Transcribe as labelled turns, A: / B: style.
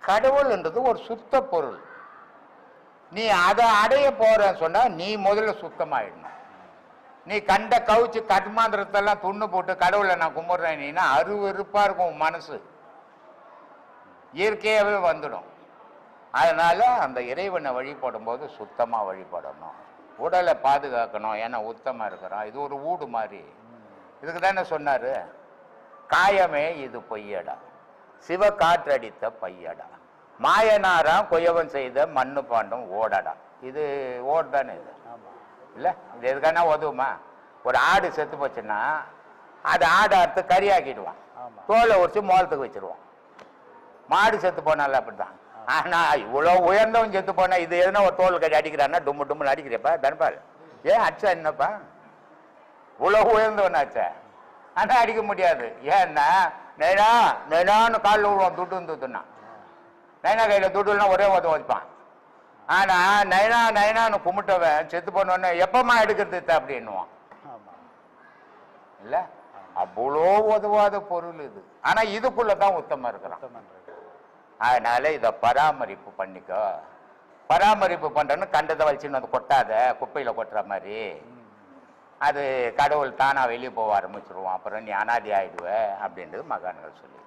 A: கடவுள் என்றது ஒரு சுத்த பொருள். நீ அதை அடைய போறன்னு சொன்னா நீ முதல்ல சுத்தமாயிடணும். நீ கண்ட கவுச்சு கட்மாந்திரத்தெல்லாம் துண்ணு போட்டு கடவுளை நான் கும்பிட்றேன் நீனா அருவருப்பாக இருக்கும் உன் மனசு. இயற்கையாகவே வந்துடும். அதனால அந்த இறைவனை வழிபடும் போது சுத்தமாக வழிபடணும். உடலை பாதுகாக்கணும். ஏன்னா உத்தமா இருக்கிறோம் இது ஒரு ஊடு மாதிரி. இதுக்கு தானே சொன்னாரு? காயமே இது பொய்யடா. சிவ காற்றடித்த பையடா. மாயனாராம் கொயவன் செய்த மண்ணு பாண்டம் ஓடடா. இது ஓடு தானே இது இல்லை? இது எதுக்கான உதவுமா ஒரு ஆடு செத்து போச்சுன்னா அது ஆடை அறுத்து கறியாக்கிடுவான். தோலை உரிச்சு மோளத்துக்கு வச்சிருவான். மாடு செத்து போனால அப்படிதான் ஆனா இவ்வளோ உயர்ந்தவன் செத்து போனா இது எதுனா ஒரு தோல் கறி அடிக்கிறான்னா டும்மு டும்முன்னு அடிக்கிறப்பா தனபால். ஏன் அடிச்சா என்னப்பா? இவ்வளோ உயர்ந்தவன் ஆச்சா ஆனா அடிக்க முடியாது. ஏன்னா நைனா நைனான்னு காலில் விடுவான் துட்டு துட்டுன்னா நைனா கையில் துட்டுனா ஒரே உதவ வைப்பான் ஆனா நைனா நைனான்னு கும்பிட்டவன் செத்து போனோடனே எப்பமா எடுக்கிறது அப்படின்னுவான். இல்ல? அவ்வளோ உதவாத பொருள் இது. ஆனா இதுக்குள்ள தான் உத்தமம் இருக்கிறான். அதனால இதை பராமரிப்பு பண்ணிக்கோ. பராமரிப்பு பண்றேன்னு கண்டதை வச்சுன்னு வந்து கொட்டாத குப்பையில கொட்டுற மாதிரி. அது கடவுள் தானாக வெளியே போக ஆரம்பிச்சிருவான் அப்புறம் நீ அனாதி ஆயிடுவ அப்படின்றது மகான்கள் சொல்லி